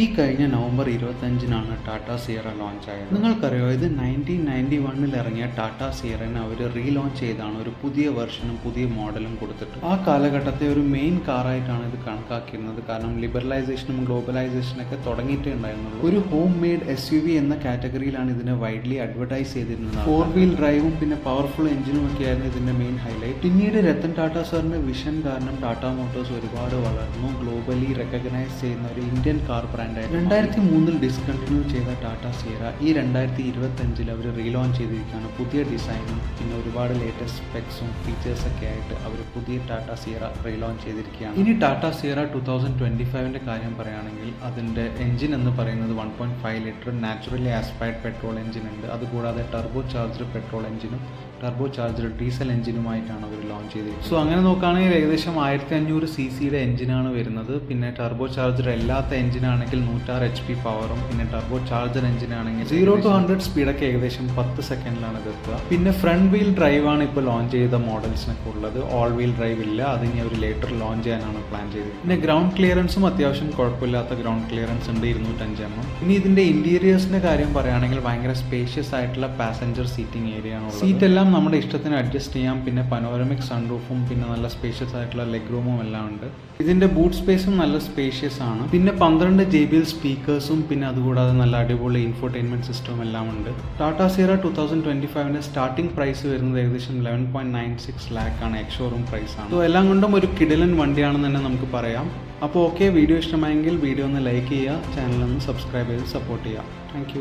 ഈ കഴിഞ്ഞ നവംബർ ഇരുപത്തഞ്ചിനാണ് ടാറ്റ സിയറ ലോഞ്ച് ആയത് നിങ്ങൾക്കറിയോ ഇത് നയന്റീൻ നയന്റി വണ്ണിൽ ഇറങ്ങിയ ടാറ്റ സിയറിനെ അവർ റീലോഞ്ച് ചെയ്താണ്. ഒരു പുതിയ വെർഷനും പുതിയ മോഡലും കൊടുത്തിട്ട്. ആ കാലഘട്ടത്തെ ഒരു മെയിൻ കാറായിട്ടാണ് ഇത് കണക്കാക്കിയിരുന്നത്. കാരണം ലിബറലൈസേഷനും ഗ്ലോബലൈസേഷനും ഒക്കെ തുടങ്ങിയിട്ടേ ഉണ്ടായിരുന്നുള്ളൂ. ഒരു home made S U V എന്ന കാറ്റഗറിയിലാണ് ഇതിനെ വൈഡ്ലി അഡ്വർടൈസ് ചെയ്തിരുന്നത്. ഫോർ വീൽ ഡ്രൈവും പിന്നെ പവർഫുൾ എഞ്ചിനും ഒക്കെ ആയിരുന്നു ഇതിന്റെ മെയിൻ ഹൈലൈറ്റ് പിന്നീട് രത്തൻ ടാറ്റ സാറിന്റെ വിഷൻ കാരണം ടാറ്റ മോട്ടോഴ്സ് ഒരുപാട് വളർന്നു. ഗ്ലോബലി റെക്കഗ്നൈസ് ചെയ്യുന്ന ഒരു ഇന്ത്യൻ കാർ ബ്രാൻഡായി രണ്ടായിരത്തി മൂന്നിൽ ഡിസ്കണ്ടിന്യൂ ചെയ്ത ടാറ്റ സിയറ ഈ രണ്ടായിരത്തി ഇരുപത്തി അഞ്ചിൽ അവർ റീലോഞ്ച് ചെയ്തിരിക്കുകയാണ്. പുതിയ ഡിസൈനും പിന്നെ ഒരുപാട് ലേറ്റസ്റ്റ് സ്പെക്സും ഫീച്ചേഴ്സ് ഒക്കെ ആയിട്ട് അവർ പുതിയ ടാറ്റ സിയറ റീലോഞ്ച് ചെയ്തിരിക്കുകയാണ്. ഇനി Tata Sierra two thousand twenty ഫൈവിന്റെ കാര്യം പറയുകയാണെങ്കിൽ അതിന്റെ എഞ്ചിൻ എന്ന് പറയുന്നത് one point five litre naturally aspirated petrol engine ഉണ്ട്. അതുകൂടാതെ ടർബോ ചാർജർ പെട്രോൾ എഞ്ചിനും ടർബോ ചാർജർ ഡീസൽ എഞ്ചിനുമായിട്ടാണ് അവർ ലോഞ്ച് ചെയ്തത് സോ അങ്ങനെ നോക്കുകയാണെങ്കിൽ ഏകദേശം ആയിരത്തി അഞ്ഞൂറ് സി സിയുടെ എഞ്ചിനാണ് വരുന്നത്. പിന്നെ ടർബോ ചാർജർ അല്ലാത്ത എഞ്ചിനാണെങ്കിൽ നൂറ്റാറ് എച്ച് പി പവറും പിന്നെ ടർബോ ചാർജർ എഞ്ചിൻ എഞ്ചിനാണെങ്കിൽ സീറോ ടു ഹൺഡ്രഡ് സ്പീഡൊക്കെ ഏകദേശം പത്ത് സെക്കൻഡിലാണ് ഇത് എത്തുക. പിന്നെ ഫ്രണ്ട് വീൽ ഡ്രൈവ് ആണ് ഇപ്പോൾ ലോഞ്ച് ചെയ്ത മോഡൽസിനൊക്കെ ഉള്ളത്. ഓൾ വീൽ ഡ്രൈവ് ഇല്ല. അതിനി അവർ ലേറ്റർ ലോഞ്ച് ചെയ്യാനാണ് പ്ലാൻ ചെയ്തത്. പിന്നെ ഗ്രൗണ്ട് ക്ലിയറൻസും അത്യാവശ്യം കുഴപ്പമില്ലാത്ത ഗ്രൗണ്ട് ക്ലിയറൻസ് ഉണ്ട് ഇരുന്നൂറ്റഞ്ച് എണ്ണം ഇനി ഇതിന്റെ ഇന്റീരിയേഴ്സിന്റെ കാര്യം പറയുകയാണെങ്കിൽ ഭയങ്കര സ്പേഷ്യസ് ആയിട്ടുള്ള പാസഞ്ചർ സീറ്റിംഗ് ഏരിയ ആണ് സീറ്റ് എല്ലാം നമ്മുടെ ഇഷ്ടത്തിന് അഡ്ജസ്റ്റ് ചെയ്യാം. പിന്നെ പനോരമിക് സൺറൂഫും പിന്നെ നല്ല സ്പേഷ്യസ് ആയിട്ടുള്ള ലെഗ് റൂമും എല്ലാം ഉണ്ട്. ഇതിന്റെ ബൂട്ട് സ്പേസും നല്ല സ്പേഷ്യസ് ആണ്. പിന്നെ പന്ത്രണ്ട് ജെ എൽ സ്പീക്കേഴ്സും പിന്നെ അതുകൂടാതെ നല്ല അടിപൊളി ഇൻഫോർടൈൻമെന്റ് സിസ്റ്റവും എല്ലാം ഉണ്ട്. Tata Sierra two thousand twenty ഫൈവിന്റെ starting price വരുന്നത് ഏകദേശം eleven point nine six lakh ആണ് എക്സോറൂം പ്രൈസ് ആണ്. സോ എല്ലാം കൊണ്ടും ഒരു കിടിലൻ വണ്ടിയാണെന്ന് തന്നെ നമുക്ക് പറയാം. അപ്പോൾ ഓക്കെ വീഡിയോ ഇഷ്ടമായെങ്കിൽ വീഡിയോ ഒന്ന് ലൈക്ക് ചെയ്യുക ചാനൽ ഒന്ന് സബ്സ്ക്രൈബ് ചെയ്ത് സപ്പോർട്ട് ചെയ്യുക. താങ്ക്